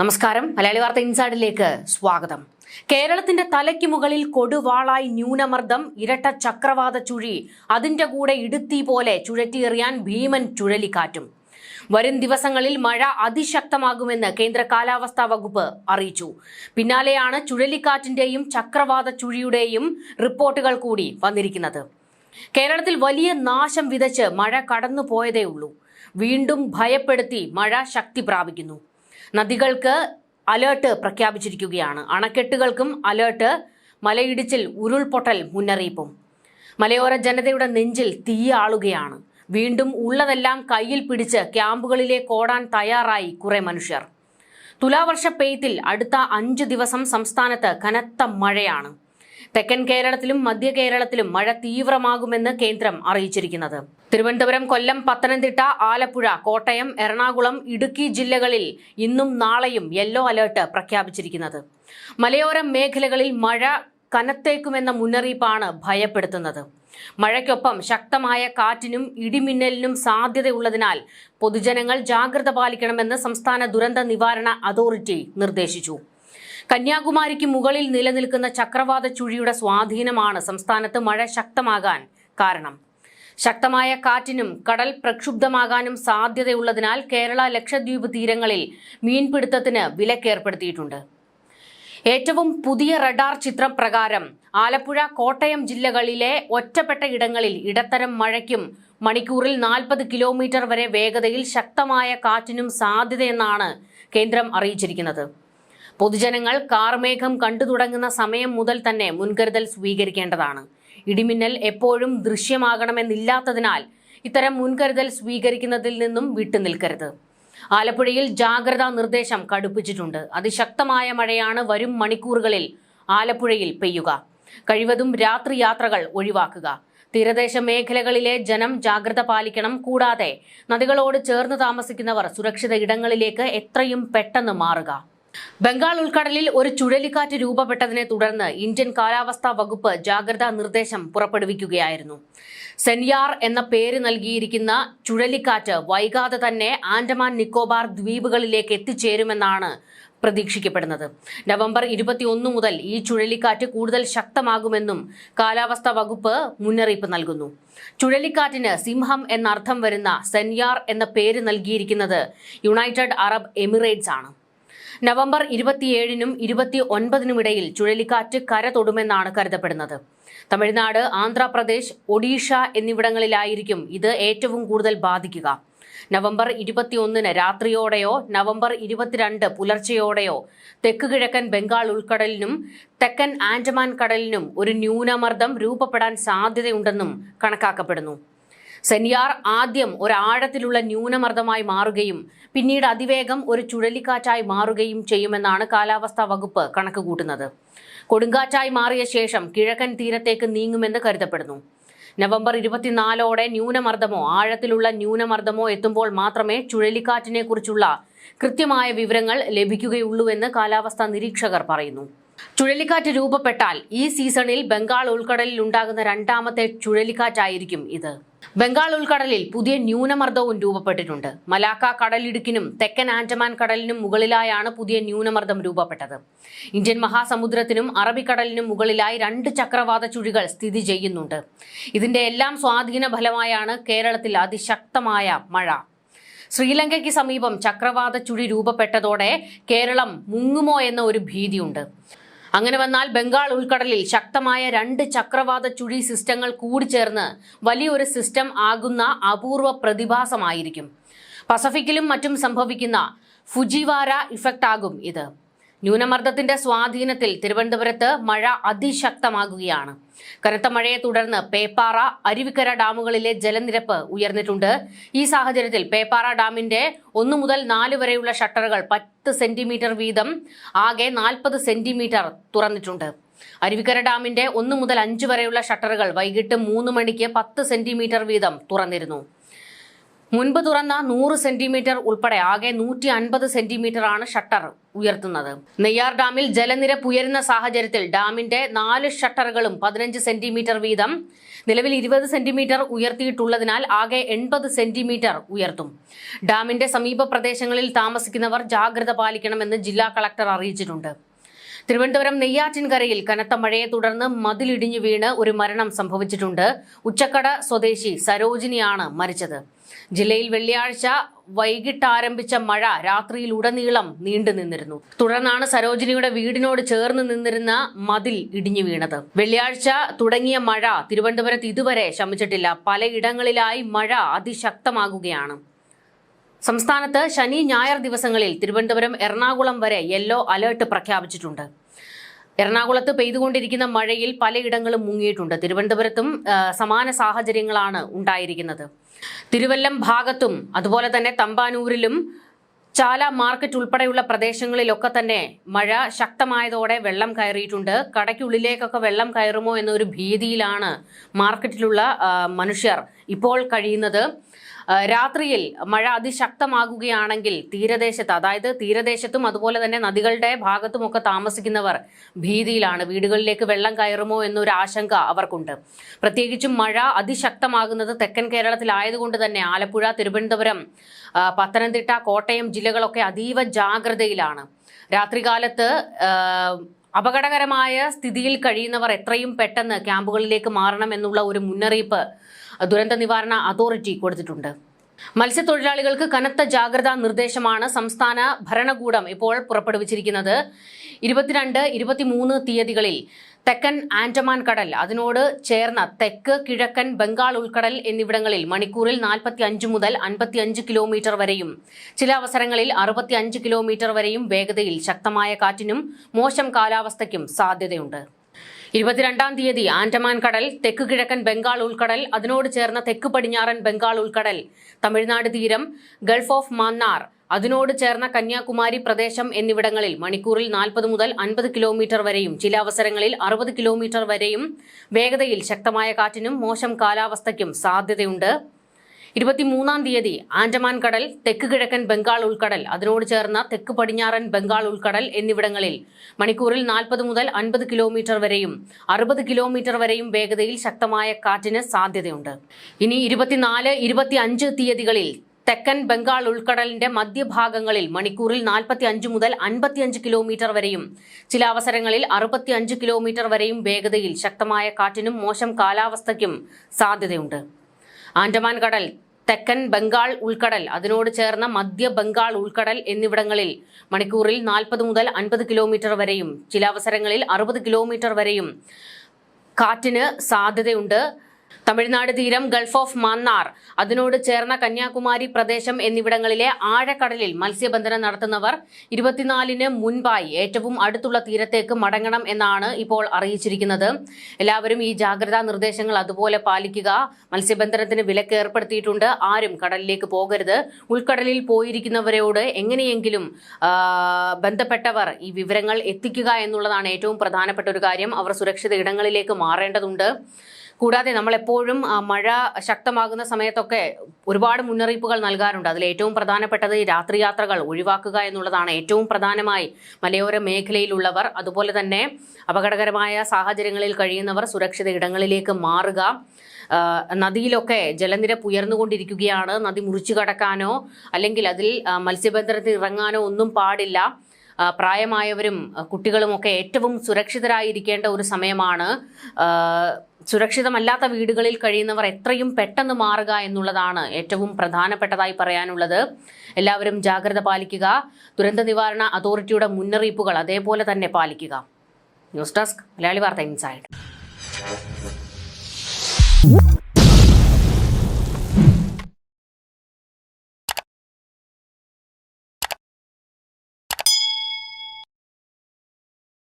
നമസ്കാരം. മലയാളി വാർത്ത ഇൻസൈഡിലേക്ക് സ്വാഗതം. കേരളത്തിന്റെ തലയ്ക്ക് മുകളിൽ കൊടുവാളായി ന്യൂനമർദ്ദം ഇരട്ട ചക്രവാത ചുഴി അതിന്റെ കൂടെ ഇടുത്തി പോലെ ചുഴറ്റിയെറിയാൻ ഭീമൻ ചുഴലിക്കാറ്റും. വരും ദിവസങ്ങളിൽ മഴ അതിശക്തമാകുമെന്ന് കേന്ദ്ര കാലാവസ്ഥാ വകുപ്പ് അറിയിച്ചു. പിന്നാലെയാണ് ചുഴലിക്കാറ്റിന്റെയും ചക്രവാത ചുഴിയുടെയും റിപ്പോർട്ടുകൾ കൂടി വന്നിരിക്കുന്നത്. കേരളത്തിൽ വലിയ നാശം വിതച്ച് മഴ കടന്നുപോയതേ ഉള്ളൂ വീണ്ടും ഭയപ്പെടുത്തി മഴ ശക്തി പ്രാപിക്കുന്നു. നദികൾക്ക് അലേർട്ട് പ്രഖ്യാപിച്ചിരിക്കുകയാണ്. അണക്കെട്ടുകൾക്കും അലേർട്ട് മലയിടിച്ചിൽ ഉരുൾപൊട്ടൽ മുന്നറിയിപ്പും. മലയോര ജനതയുടെ നെഞ്ചിൽ തീയാളുകയാണ് വീണ്ടും ഉള്ളതെല്ലാം കയ്യിൽ പിടിച്ച് ക്യാമ്പുകളിലേക്ക് ഓടാൻ തയ്യാറായി കുറെ മനുഷ്യർ. തുലാവർഷ പെയ്ത്തിൽ അടുത്ത അഞ്ചു ദിവസം സംസ്ഥാനത്ത് കനത്ത മഴയാണ്. തെക്കൻ കേരളത്തിലും മധ്യ കേരളത്തിലും മഴ തീവ്രമാകുമെന്ന് കേന്ദ്രം അറിയിച്ചിരിക്കുന്നത്. തിരുവനന്തപുരം കൊല്ലം പത്തനംതിട്ട ആലപ്പുഴ കോട്ടയം എറണാകുളം ഇടുക്കി ജില്ലകളിൽ ഇന്നും നാളെയും യെല്ലോ അലേർട്ട് പ്രഖ്യാപിച്ചിരിക്കുന്നത്. മലയോര മേഖലകളിൽ മഴ കനത്തേക്കുമെന്ന മുന്നറിയിപ്പാണ് ഭയപ്പെടുത്തുന്നത്. മഴയ്ക്കൊപ്പം ശക്തമായ കാറ്റിനും ഇടിമിന്നലിനും സാധ്യതയുള്ളതിനാൽ പൊതുജനങ്ങൾ ജാഗ്രത പാലിക്കണമെന്ന് സംസ്ഥാന ദുരന്ത നിവാരണ അതോറിറ്റി നിർദ്ദേശിച്ചു. കന്യാകുമാരിക്ക് മുകളിൽ നിലനിൽക്കുന്ന ചക്രവാത ചുഴിയുടെ സ്വാധീനമാണ് സംസ്ഥാനത്ത് മഴ ശക്തമാകാൻ കാരണം. ശക്തമായ കാറ്റിനും കടൽ പ്രക്ഷുബ്ധമാകാനും സാധ്യതയുള്ളതിനാൽ കേരള ലക്ഷദ്വീപ് തീരങ്ങളിൽ മീൻപിടുത്തത്തിന് വിലക്കേർപ്പെടുത്തിയിട്ടുണ്ട്. ഏറ്റവും പുതിയ റഡാർ ചിത്രം പ്രകാരം ആലപ്പുഴ കോട്ടയം ജില്ലകളിലെ ഒറ്റപ്പെട്ട ഇടങ്ങളിൽ ഇടത്തരം മഴയ്ക്കും മണിക്കൂറിൽ നാൽപ്പത് കിലോമീറ്റർ വരെ വേഗതയിൽ ശക്തമായ കാറ്റിനും സാധ്യതയെന്നാണ് കേന്ദ്രം അറിയിച്ചിരിക്കുന്നത്. പൊതുജനങ്ങൾ കാർമേഘം കണ്ടു തുടങ്ങുന്ന സമയം മുതൽ തന്നെ മുൻകരുതൽ സ്വീകരിക്കേണ്ടതാണ്. ഇടിമിന്നൽ എപ്പോഴും ദൃശ്യമാകണമെന്നില്ലാത്തതിനാൽ ഇത്തരം മുൻകരുതൽ സ്വീകരിക്കുന്നതിൽ നിന്നും വിട്ടുനിൽക്കരുത്. ആലപ്പുഴയിൽ ജാഗ്രതാ നിർദ്ദേശം കടുപ്പിച്ചിട്ടുണ്ട്. അതിശക്തമായ മഴയാണ് വരും മണിക്കൂറുകളിൽ ആലപ്പുഴയിൽ പെയ്യുക. കഴിവതും രാത്രി യാത്രകൾ ഒഴിവാക്കുക. തീരദേശ മേഖലകളിലെ ജനം ജാഗ്രത പാലിക്കണം. കൂടാതെ നദികളോട് ചേർന്ന് താമസിക്കുന്നവർ സുരക്ഷിത ഇടങ്ങളിലേക്ക് എത്രയും പെട്ടെന്ന് മാറുക. ബംഗാൾ ഉൾക്കടലിൽ ഒരു ചുഴലിക്കാറ്റ് രൂപപ്പെട്ടതിനെ തുടർന്ന് ഇന്ത്യൻ കാലാവസ്ഥാ വകുപ്പ് ജാഗ്രതാ നിർദ്ദേശം പുറപ്പെടുവിക്കുകയായിരുന്നു. സെൻയാർ എന്ന പേര് നൽകിയിരിക്കുന്ന ചുഴലിക്കാറ്റ് വൈകാതെ തന്നെ ആൻഡമാൻ നിക്കോബാർ ദ്വീപുകളിലേക്ക് എത്തിച്ചേരുമെന്നാണ് പ്രതീക്ഷിക്കപ്പെടുന്നത്. നവംബർ ഇരുപത്തിയൊന്ന് മുതൽ ഈ ചുഴലിക്കാറ്റ് കൂടുതൽ ശക്തമാകുമെന്നും കാലാവസ്ഥാ വകുപ്പ് മുന്നറിയിപ്പ് നൽകുന്നു. ചുഴലിക്കാറ്റിന് സിംഹം എന്നർത്ഥം വരുന്ന സെൻയാർ എന്ന പേര് നൽകിയിരിക്കുന്നത് യുണൈറ്റഡ് അറബ് എമിറേറ്റ്സ് ആണ്. നവംബർ ഇരുപത്തിയേഴിനും ഇരുപത്തി ഒൻപതിനുമിടയിൽ ചുഴലിക്കാറ്റ് കര തൊടുമെന്നാണ് കരുതപ്പെടുന്നത്. തമിഴ്നാട് ആന്ധ്രാപ്രദേശ് ഒഡീഷ എന്നിവിടങ്ങളിലായിരിക്കും ഇത് ഏറ്റവും കൂടുതൽ ബാധിക്കുക. നവംബർ ഇരുപത്തിയൊന്നിന് രാത്രിയോടെയോ നവംബർ ഇരുപത്തിരണ്ട് പുലർച്ചെയോടെയോ തെക്ക് കിഴക്കൻ ബംഗാൾ ഉൾക്കടലിനും തെക്കൻ ആൻഡമാൻ കടലിനും ഒരു ന്യൂനമർദ്ദം രൂപപ്പെടാൻ സാധ്യതയുണ്ടെന്നും കണക്കാക്കപ്പെടുന്നു. സെനിയാർ ആദ്യം ഒരാഴത്തിലുള്ള ന്യൂനമർദ്ദമായി മാറുകയും പിന്നീട് അതിവേഗം ഒരു ചുഴലിക്കാറ്റായി മാറുകയും ചെയ്യുമെന്നാണ് കാലാവസ്ഥാ വകുപ്പ് കണക്കുകൂട്ടുന്നത്. കൊടുങ്കാറ്റായി മാറിയ ശേഷം കിഴക്കൻ തീരത്തേക്ക് നീങ്ങുമെന്ന് കരുതപ്പെടുന്നു. നവംബർ ഇരുപത്തിനാലോടെ ന്യൂനമർദ്ദമോ ആഴത്തിലുള്ള ന്യൂനമർദ്ദമോ എത്തുമ്പോൾ മാത്രമേ ചുഴലിക്കാറ്റിനെ കുറിച്ചുള്ള കൃത്യമായ വിവരങ്ങൾ ലഭിക്കുകയുള്ളൂവെന്ന് കാലാവസ്ഥാ നിരീക്ഷകർ പറയുന്നു. ചുഴലിക്കാറ്റ് രൂപപ്പെട്ടാൽ ഈ സീസണിൽ ബംഗാൾ ഉൾക്കടലിൽ ഉണ്ടാകുന്ന രണ്ടാമത്തെ ചുഴലിക്കാറ്റായിരിക്കും ഇത്. ബംഗാൾ ഉൾക്കടലിൽ പുതിയ ന്യൂനമർദ്ദവും രൂപപ്പെട്ടിട്ടുണ്ട്. മലാക്ക കടലിടുക്കിനും തെക്കൻ ആൻഡമാൻ കടലിനും മുകളിലായാണ് പുതിയ ന്യൂനമർദ്ദം രൂപപ്പെട്ടത്. ഇന്ത്യൻ മഹാസമുദ്രത്തിനും അറബിക്കടലിനും മുകളിലായി രണ്ട് ചക്രവാത ചുഴികൾ സ്ഥിതി ചെയ്യുന്നുണ്ട്. ഇതിന്റെ എല്ലാം സ്വാധീന ഫലമായാണ് കേരളത്തിൽ അതിശക്തമായ മഴ. ശ്രീലങ്കയ്ക്ക് സമീപം ചക്രവാത ചുഴി രൂപപ്പെട്ടതോടെ കേരളം മുങ്ങുമോ എന്ന ഒരു ഭീതിയുണ്ട്. അങ്ങനെ വന്നാൽ ബംഗാൾ ഉൾക്കടലിൽ ശക്തമായ രണ്ട് ചക്രവാത ചുഴി സിസ്റ്റങ്ങൾ കൂടിച്ചേർന്ന് വലിയൊരു സിസ്റ്റം ആകുന്ന അപൂർവ പ്രതിഭാസമായിരിക്കും. പസഫിക്കിലും മറ്റും സംഭവിക്കുന്ന ഫുജിവാര ഇഫക്റ്റ് ആകും ഇത്. ന്യൂനമർദ്ദത്തിന്റെ സ്വാധീനത്തിൽ തിരുവനന്തപുരത്ത് മഴ അതിശക്തമാകുകയാണ്. കനത്ത മഴയെ തുടർന്ന് പേപ്പാറ അരുവിക്കര ഡാമുകളിലെ ജലനിരപ്പ് ഉയർന്നിട്ടുണ്ട്. ഈ സാഹചര്യത്തിൽ പേപ്പാറ ഡാമിന്റെ ഒന്നു മുതൽ നാല് വരെയുള്ള ഷട്ടറുകൾ പത്ത് സെന്റിമീറ്റർ വീതം ആകെ നാൽപ്പത് സെന്റിമീറ്റർ തുറന്നിട്ടുണ്ട്. അരുവിക്കര ഡാമിന്റെ ഒന്നു മുതൽ അഞ്ച് വരെയുള്ള ഷട്ടറുകൾ വൈകിട്ട് മൂന്ന് മണിക്ക് പത്ത് സെന്റിമീറ്റർ വീതം തുറന്നിരുന്നു. മുൻപ് തുറന്ന നൂറ് സെന്റിമീറ്റർ ഉൾപ്പെടെ ആകെ നൂറ്റി അൻപത് സെന്റിമീറ്റർ ആണ് ഷട്ടർ ഉയർത്തുന്നത്. നെയ്യാർ ഡാമിൽ ജലനിരപ്പ് ഉയരുന്ന സാഹചര്യത്തിൽ ഡാമിന്റെ നാല് ഷട്ടറുകളും പതിനഞ്ച് സെന്റിമീറ്റർ വീതം നിലവിൽ ഇരുപത് സെന്റിമീറ്റർ ഉയർത്തിയിട്ടുള്ളതിനാൽ ആകെ എൺപത് സെന്റിമീറ്റർ ഉയർത്തും. ഡാമിന്റെ സമീപ പ്രദേശങ്ങളിൽ താമസിക്കുന്നവർ ജാഗ്രത പാലിക്കണമെന്ന് ജില്ലാ കളക്ടർ അറിയിച്ചിട്ടുണ്ട്. തിരുവനന്തപുരം നെയ്യാറ്റിൻകരയിൽ കനത്ത മഴയെ തുടർന്ന് മതിലിടിഞ്ഞു വീണ് ഒരു മരണം സംഭവിച്ചിട്ടുണ്ട്. ഉച്ചക്കട സ്വദേശി സരോജിനിയാണ് മരിച്ചത്. ജില്ലയിൽ വെള്ളിയാഴ്ച വൈകിട്ട് ആരംഭിച്ച മഴ രാത്രിയിൽ ഉടനീളം നീണ്ടു നിന്നിരുന്നു. തുടർന്നാണ് സരോജിനിയുടെ വീടിനോട് ചേർന്ന് നിന്നിരുന്ന മതിൽ ഇടിഞ്ഞു വീണത്. വെള്ളിയാഴ്ച തുടങ്ങിയ മഴ തിരുവനന്തപുരത്ത് ഇതുവരെ ശമിച്ചിട്ടില്ല. പലയിടങ്ങളിലായി മഴ അതിശക്തമാകുകയാണ്. സംസ്ഥാനത്ത് ശനി ഞായർ ദിവസങ്ങളിൽ തിരുവനന്തപുരം എറണാകുളം വരെ യെല്ലോ അലേർട്ട് പ്രഖ്യാപിച്ചിട്ടുണ്ട്. എറണാകുളത്ത് പെയ്തുകൊണ്ടിരിക്കുന്ന മഴയിൽ പലയിടങ്ങളും മുങ്ങിയിട്ടുണ്ട്. തിരുവനന്തപുരത്തും സമാന സാഹചര്യങ്ങളാണ് ഉണ്ടായിരിക്കുന്നത്. തിരുവല്ലം ഭാഗത്തും അതുപോലെ തന്നെ തമ്പാനൂരിലും ചാല മാർക്കറ്റ് ഉൾപ്പെടെയുള്ള പ്രദേശങ്ങളിലൊക്കെ തന്നെ മഴ ശക്തമായതോടെ വെള്ളം കയറിയിട്ടുണ്ട്. കടയ്ക്കുള്ളിലേക്കൊക്കെ വെള്ളം കയറുമോ എന്നൊരു ഭീതിയിലാണ് മാർക്കറ്റിലുള്ള മനുഷ്യർ ഇപ്പോൾ കഴിയുന്നത് രാത്രിയിൽ മഴ അതിശക്തമാകുകയാണെങ്കിൽ തീരദേശത്ത് അതായത് തീരദേശത്തും അതുപോലെ തന്നെ നദികളുടെ ഭാഗത്തുമൊക്കെ താമസിക്കുന്നവർ ഭീതിയിലാണ്. വീടുകളിലേക്ക് വെള്ളം കയറുമോ എന്നൊരു ആശങ്ക അവർക്കുണ്ട്. പ്രത്യേകിച്ചും മഴ അതിശക്തമാകുന്നത് തെക്കൻ കേരളത്തിലായതുകൊണ്ട് തന്നെ ആലപ്പുഴ തിരുവനന്തപുരം പത്തനംതിട്ട കോട്ടയം ജില്ലകളൊക്കെ അതീവ ജാഗ്രതയിലാണ്. രാത്രികാലത്ത് അപകടകരമായ സ്ഥിതിയിൽ കഴിയുന്നവർ എത്രയും പെട്ടെന്ന് ക്യാമ്പുകളിലേക്ക് മാറണം എന്നുള്ള ഒരു മുന്നറിയിപ്പ് ദുരന്ത നിവാരണ അതോറിറ്റി കൊടുത്തിട്ടുണ്ട്. മത്സ്യത്തൊഴിലാളികൾക്ക് കനത്ത ജാഗ്രതാ നിർദ്ദേശമാണ് സംസ്ഥാന ഭരണകൂടം ഇപ്പോൾ പുറപ്പെടുവിച്ചിരിക്കുന്നത്. ഇരുപത്തിരണ്ട് ഇരുപത്തിമൂന്ന് തീയതികളിൽ തെക്കൻ ആൻഡമാൻ കടൽ അതിനോട് ചേർന്ന തെക്ക് കിഴക്കൻ ബംഗാൾ ഉൾക്കടൽ എന്നിവിടങ്ങളിൽ മണിക്കൂറിൽ നാൽപ്പത്തി അഞ്ച് മുതൽ അൻപത്തി അഞ്ച് കിലോമീറ്റർ വരെയും ചില അവസരങ്ങളിൽ അറുപത്തി അഞ്ച് കിലോമീറ്റർ വരെയും വേഗതയിൽ ശക്തമായ കാറ്റിനും മോശം കാലാവസ്ഥയ്ക്കും സാധ്യതയുണ്ട്. ഇരുപത്തിരണ്ടാം തീയതി ആൻഡമാൻ കടൽ തെക്ക് കിഴക്കൻ ബംഗാൾ ഉൾക്കടൽ അതിനോട് ചേർന്ന തെക്ക് പടിഞ്ഞാറൻ ബംഗാൾ ഉൾക്കടൽ തമിഴ്നാട് തീരം ഗൾഫ് ഓഫ് മാന്നാർ അതിനോട് ചേർന്ന കന്യാകുമാരി പ്രദേശം എന്നിവിടങ്ങളിൽ മണിക്കൂറിൽ നാൽപ്പത് മുതൽ അൻപത് കിലോമീറ്റർ വരെയും ചില അവസരങ്ങളിൽ അറുപത് കിലോമീറ്റർ വരെയും വേഗതയിൽ ശക്തമായ കാറ്റിനും മോശം കാലാവസ്ഥയ്ക്കും സാധ്യതയുണ്ട്. ഇരുപത്തിമൂന്നാം തീയതി ആൻഡമാൻ കടൽ തെക്ക് കിഴക്കൻ ബംഗാൾ ഉൾക്കടൽ അതിനോട് ചേർന്ന തെക്ക് പടിഞ്ഞാറൻ ബംഗാൾ ഉൾക്കടൽ എന്നിവിടങ്ങളിൽ മണിക്കൂറിൽ നാൽപ്പത് മുതൽ അൻപത് കിലോമീറ്റർ വരെയും അറുപത് കിലോമീറ്റർ വരെയും വേഗതയിൽ ശക്തമായ കാറ്റിന് സാധ്യതയുണ്ട്. ഇനി ഇരുപത്തിനാല് ഇരുപത്തി അഞ്ച് തീയതികളിൽ തെക്കൻ ബംഗാൾ ഉൾക്കടലിന്റെ മധ്യഭാഗങ്ങളിൽ മണിക്കൂറിൽ നാൽപ്പത്തി അഞ്ച് മുതൽ അൻപത്തിയഞ്ച് കിലോമീറ്റർ വരെയും ചില അവസരങ്ങളിൽ അറുപത്തി അഞ്ച് കിലോമീറ്റർ വരെയും വേഗതയിൽ ശക്തമായ കാറ്റിനും മോശം കാലാവസ്ഥയ്ക്കും സാധ്യതയുണ്ട്. ആൻഡമാൻ കടൽ തെക്കൻ ബംഗാൾ ഉൾക്കടൽ അതിനോട് ചേർന്ന മധ്യ ബംഗാൾ ഉൾക്കടൽ എന്നിവിടങ്ങളിൽ മണിക്കൂറിൽ നാൽപ്പത് മുതൽ അൻപത് കിലോമീറ്റർ വരെയും ചില അവസരങ്ങളിൽ അറുപത് കിലോമീറ്റർ വരെയും കാറ്റിന് സാധ്യതയുണ്ട്. തമിഴ്നാട് തീരം ഗൾഫ് ഓഫ് മാന്നാർ. അതിനോട് ചേർന്ന കന്യാകുമാരി പ്രദേശം എന്നിവിടങ്ങളിലെ ആഴക്കടലിൽ മത്സ്യബന്ധനം നടത്തുന്നവർ ഇരുപത്തിനാലിന് മുൻപായി ഏറ്റവും അടുത്തുള്ള തീരത്തേക്ക് മടങ്ങണം എന്നാണ് ഇപ്പോൾ അറിയിച്ചിരിക്കുന്നത്. എല്ലാവരും ഈ ജാഗ്രതാ നിർദ്ദേശങ്ങൾ അതുപോലെ പാലിക്കുക. മത്സ്യബന്ധനത്തിന് വിലക്ക് ഏർപ്പെടുത്തിയിട്ടുണ്ട്. ആരും കടലിലേക്ക് പോകരുത്. ഉൾക്കടലിൽ പോയിരിക്കുന്നവരോട് എങ്ങനെയെങ്കിലും ബന്ധപ്പെട്ടവർ ഈ വിവരങ്ങൾ എത്തിക്കുക എന്നുള്ളതാണ് ഏറ്റവും പ്രധാനപ്പെട്ട ഒരു കാര്യം. അവർ സുരക്ഷിത ഇടങ്ങളിലേക്ക് മാറേണ്ടതുണ്ട്. കൂടാതെ നമ്മൾ എപ്പോഴും മഴ ശക്തമാകുന്ന സമയത്തൊക്കെ ഒരുപാട് മുന്നറിയിപ്പുകൾ നൽകാറുണ്ട്. അതിൽ ഏറ്റവും പ്രധാനപ്പെട്ടത് രാത്രി യാത്രകൾ ഒഴിവാക്കുക എന്നുള്ളതാണ്. ഏറ്റവും പ്രധാനമായി മലയോര മേഖലയിലുള്ളവർ അതുപോലെ തന്നെ അപകടകരമായ സാഹചര്യങ്ങളിൽ കഴിയുന്നവർ സുരക്ഷിത ഇടങ്ങളിലേക്ക് മാറുക. നദിയിലൊക്കെ ജലനിരപ്പ് ഉയർന്നുകൊണ്ടിരിക്കുകയാണ്. നദി മുറിച്ചു കടക്കാനോ അല്ലെങ്കിൽ അതിൽ മത്സ്യബന്ധനത്തിൽ ഇറങ്ങാനോ ഒന്നും പാടില്ല. പ്രായമായവരും കുട്ടികളുമൊക്കെ ഏറ്റവും സുരക്ഷിതരായിരിക്കേണ്ട ഒരു സമയമാണ്. സുരക്ഷിതമല്ലാത്ത വീടുകളിൽ കഴിയുന്നവർ എത്രയും പെട്ടെന്ന് മാറുക എന്നുള്ളതാണ് ഏറ്റവും പ്രധാനപ്പെട്ടതായി പറയാനുള്ളത്. എല്ലാവരും ജാഗ്രത പാലിക്കുക. ദുരന്ത നിവാരണ അതോറിറ്റിയുടെ മുന്നറിയിപ്പുകൾ അതേപോലെ തന്നെ പാലിക്കുക. ന്യൂസ് ഡെസ്ക് മലയാളി വാർത്ത ഇൻസൈഡ്.